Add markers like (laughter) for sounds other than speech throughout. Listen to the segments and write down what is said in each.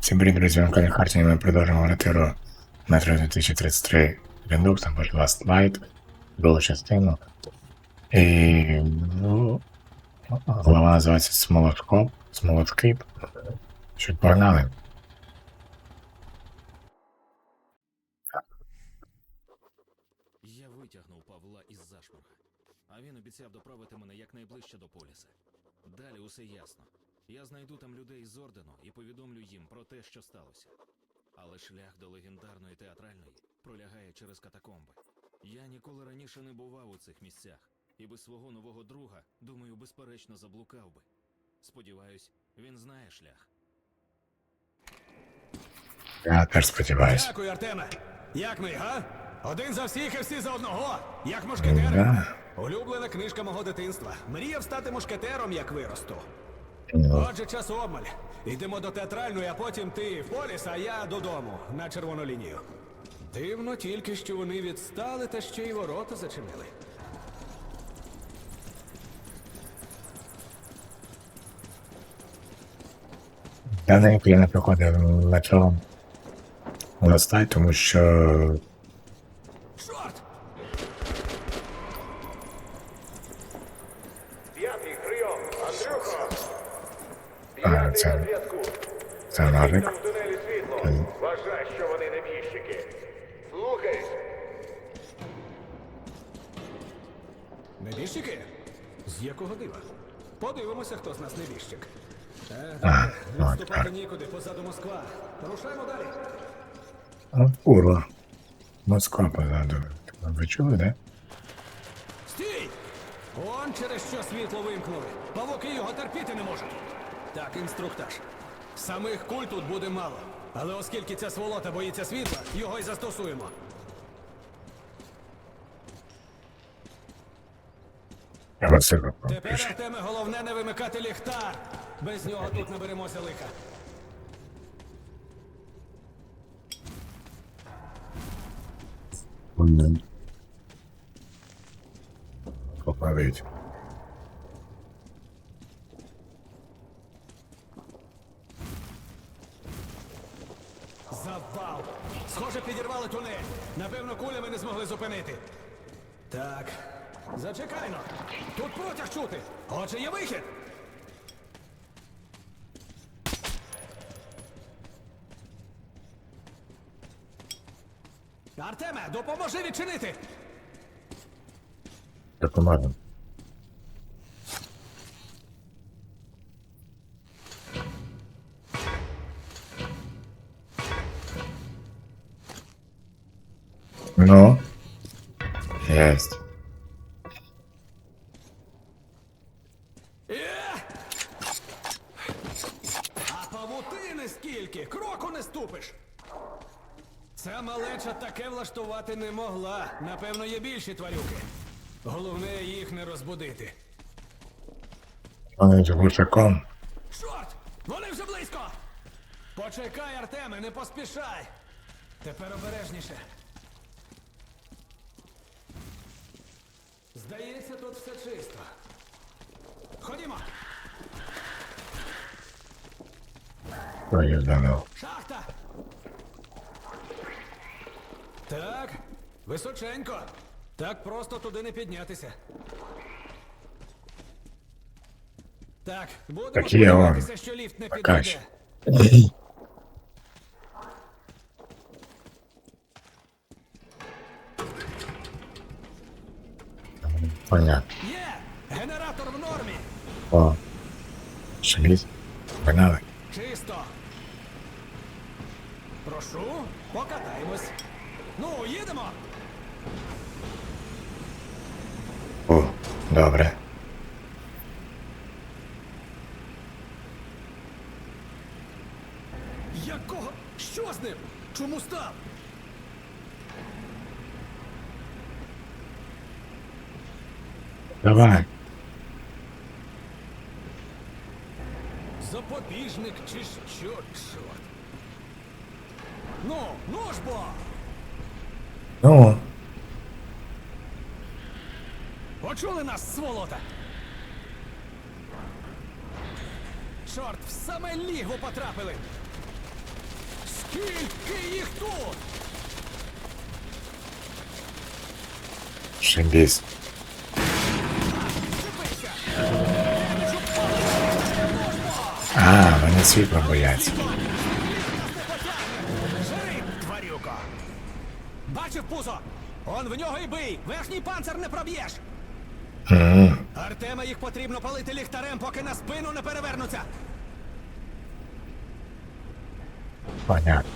Всім привіт, друзі, на каналі Хартіні ми продовжуємо ретиру метро 2033 Редукс, або ж Last Light, другу частину. І ну, глава називається Смолоткоп, Смолоткип. Що погнали. Я витягнув Павла із зашморга, а він обіцяв доправити мене якнайближче до поліса. Далі усе ясно. Я знайду там людей з ордену і повідомлю їм про те, що сталося. Але шлях до легендарної театральної пролягає через катакомби. Я ніколи раніше не бував у цих місцях, і без свого нового друга, думаю, безперечно заблукав би. Сподіваюсь, він знає шлях. Я теж сподіваюся. Дякую, Артеме. Як ми, га? Один за всіх і всі за одного. Як мушкетери. Да. Улюблена книжка мого дитинства. Мріяв стати мушкетером, як виросту. Отже, час обмаль. Йдемо до театральної, а потім ти в поліс, а я додому на червону лінію. Дивно тільки, що вони відстали та ще й ворота зачинили. Я не я не проходив метро Last Light, тому що Чорт! П'ятий прийом, Андрюхо! А, П'ятий це- на зв'язку. Це. Мгм. Вважай, що вони небіжчики. Слухай, Небіжчики? З якого дива? Подивимося, хто з нас небіжчик. Е, А, відступати нікуди, позаду Москва. Рушаємо далі. О, курва. Москва позаду. Ви чули, да? Стій! Он через що світло вимкнули. Павуки його терпіти не можуть. Так, інструктаж. Самих куль тут буде мало. Але оскільки ця сволота боїться світла, його й застосуємо. Тепер, Артеме, головне не вимикати ліхтар. Без нього тут наберемося лиха. Попалить. Завал! Схоже, підірвали тунель. Напевно, кулями не змогли зупинити. Так. Зачекайно. Тут протяг чути. Отже, є вихід. Артеме, допоможи відчинити! Допоможемо. Ну. Єсть. Е! А павутини скільки? Кроку не ступиш. Ця малеча таке влаштувати не могла. Напевно, є більші тварюки. Головне їх не розбудити. Вони з глушаком. Чорт! Вони вже близько! Почекай, Артеме, не поспішай! Тепер обережніше. Здається, тут все чисто. Ходімо! Здорово. Шахта! Так, височенько. Так просто туди не піднятися. Так, будемо сподіватися, що ліфт не підійде. (clears throat) Понятно. Генератор в нормі! О. Шміт. Погнали. Чисто! Прошу, покатаємось. Ну, їдемо! О, добре. Якого? Що з ним? Чому став? Давай. Запобіжник чи що, чорт? Ну, ну ж бо! Ну. Почули нас, сволота? Чорт, в саме лігво потрапили! Скільки їх тут? Шибісь. А, вони світла бояться. Тварюко! Бачив пузо? Он в нього і бий! Верхній панцир не проб'єш! Артема їх потрібно палити ліхтарем, поки на спину не перевернуться! Понятно.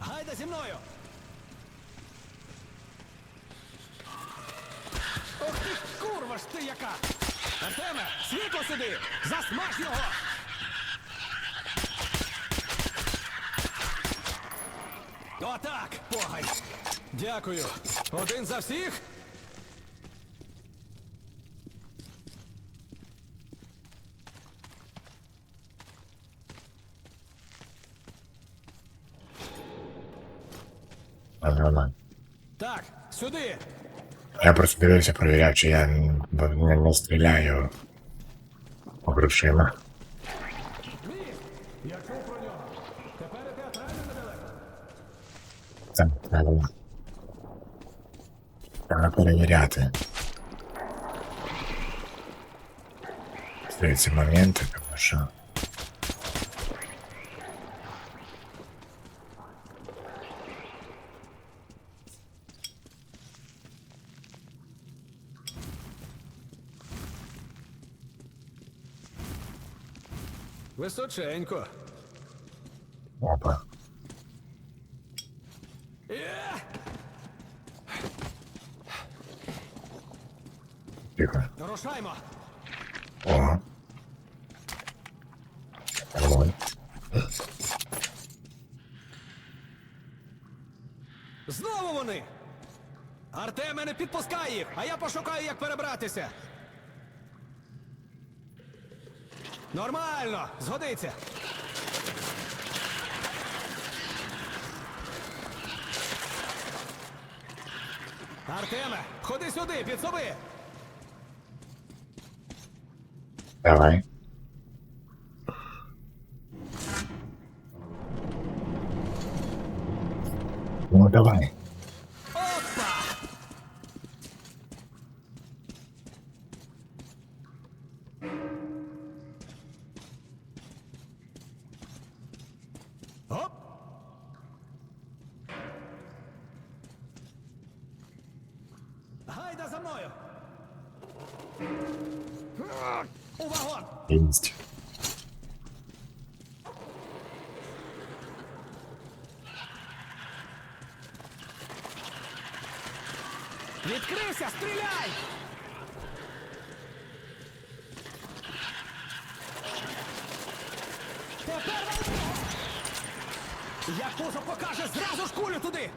Гайда зі мною! Ти, ж ти яка! Артеме, світло сюди! Засмаж його! Отак, погань! Дякую. Один за всіх? Так, сюди! Я просто дивився, перевіряв, чи я не, не, стріляю грошима. Театрально недалеко. Це треба. Треба перевіряти. Всі ці тому що. Височенько. Опа. Тихо. Рушаймо! О. Нормально. Знову вони! Артеме не підпускай їх, а я пошукаю, як перебратися. Нормально, згодиться. Артеме, ходи сюди, підсоби! Давай. Ну давай. Відкрийся, стріляй! Тепер вали! Як пузо покаже, зразу ж кулю туди!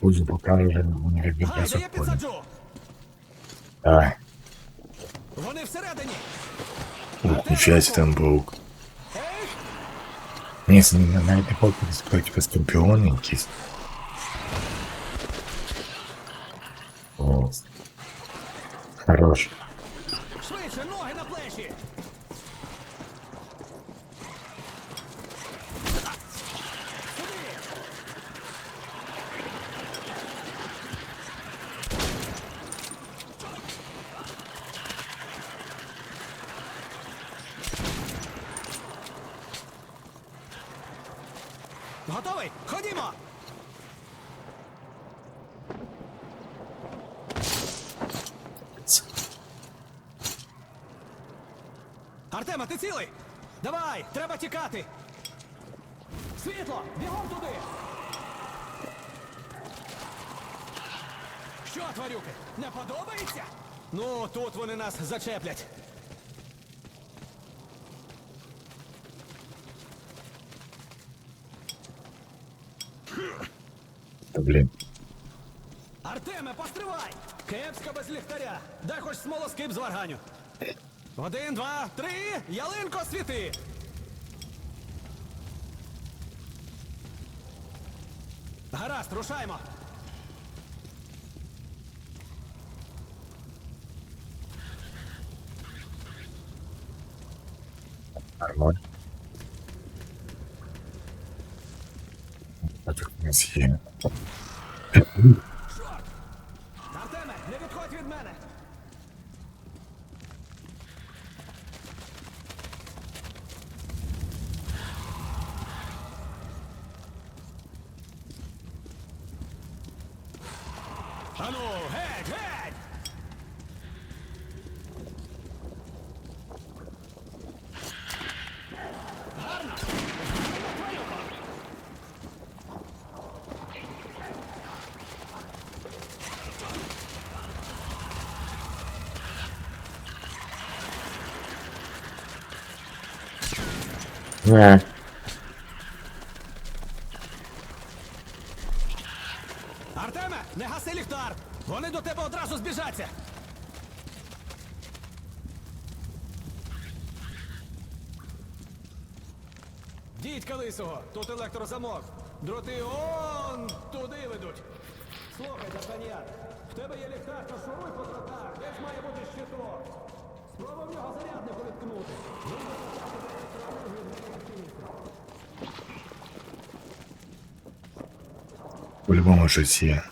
Пусть покаже, не Гайда, я підсаджу! Давай. Вони всередині! Ніфіга себе там паук. Ні, не- навіть не паук, це типу скорпіони якісь. О. Хорош. Швидше, ноги на плечі! Готовий? Ходімо! Артема, ти цілий? Давай, треба тікати. Світло, бігом туди. Що, тварюки, не подобається? Ну, тут вони нас зачеплять. Та блін. Артеме, постривай! Кепська без ліхтаря. Дай хоч смолоскип з варганю. Один, два, три, ялинко світи! Гаразд, рушаймо. Нормально. Тут у нас є. Не. Артеме, не гаси ліхтар! Вони до тебе одразу збіжаться! Дідька лисого, тут електрозамок. Дроти он туди ведуть. Слухай, Д'Артаньян, в тебе є ліхтар, то шуруй по дротах, десь має бути щиток. Спробуй в нього заряднику відкнути. По-любому щось є.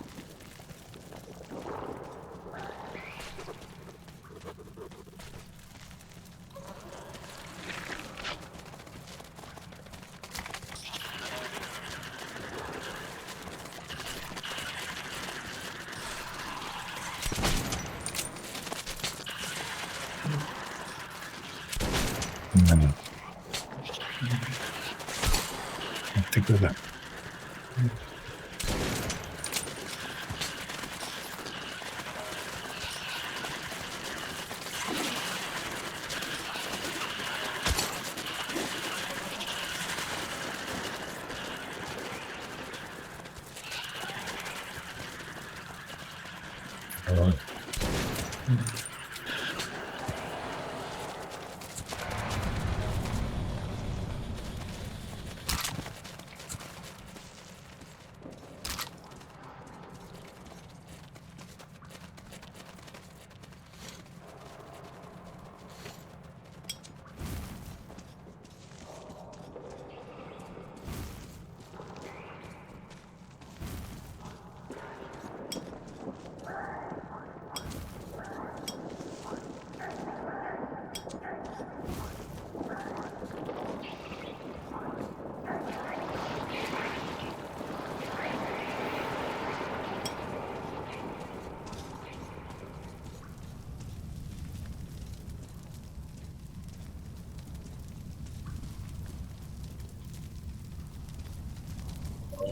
Ну. Ти куди? Ой.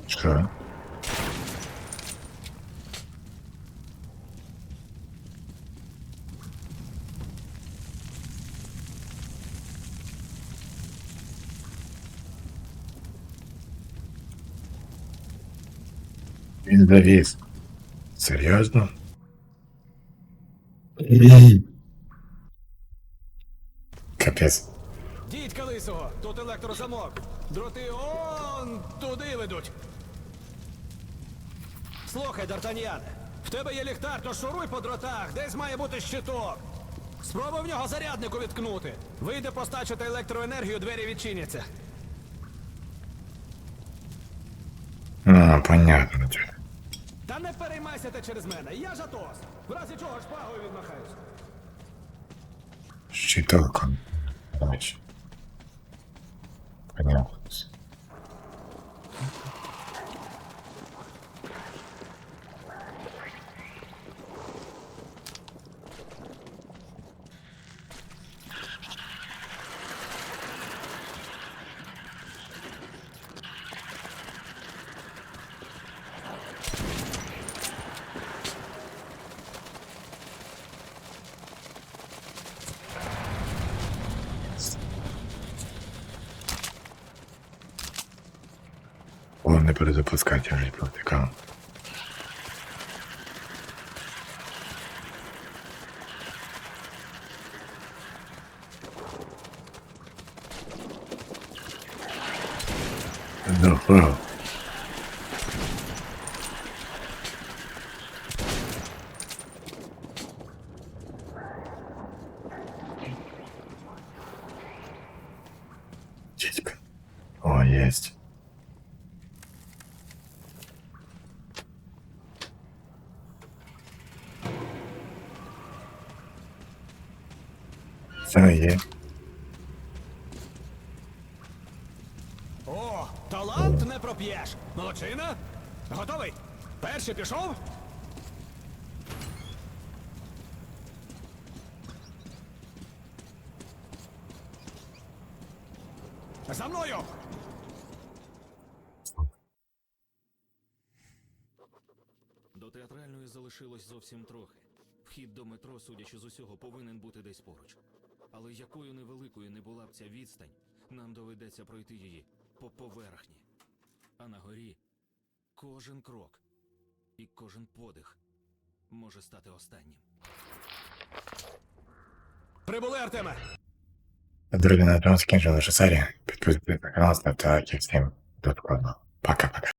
Що? Він завіз. Серйозно? Капець. Дідька лисого, тут електрозамок. Дроти он туди ведуть. Слухай, Д'Артаньяне, в тебе є ліхтар, то шуруй по дротах, десь має бути щиток. Спробуй в нього заряднику відкнути. Вийде постачити електроенергію, двері відчиняться. А, понятно. Та не переймайся ти через мене, я ж Атос. В разі чого шпагою відмахаюсь. Щиток. Значит. Понятно. О, не перезапускать, я вже протикав. Здорово. есть. Все є. О, талант не проп'єш. Молодчина? Готовий? Перший пішов? За мною! До театральної залишилось зовсім трохи. Вхід до метро, судячи з усього, повинен бути десь поруч. Але якою невеликою не була б ця відстань, нам доведеться пройти її по поверхні. А на горі кожен крок і кожен подих може стати останнім. Прибули, Артеме! Друзі, на цьому закінчили нашу серію. Підписуйтесь на канал, ставте лайки всім. До. Пока-пока.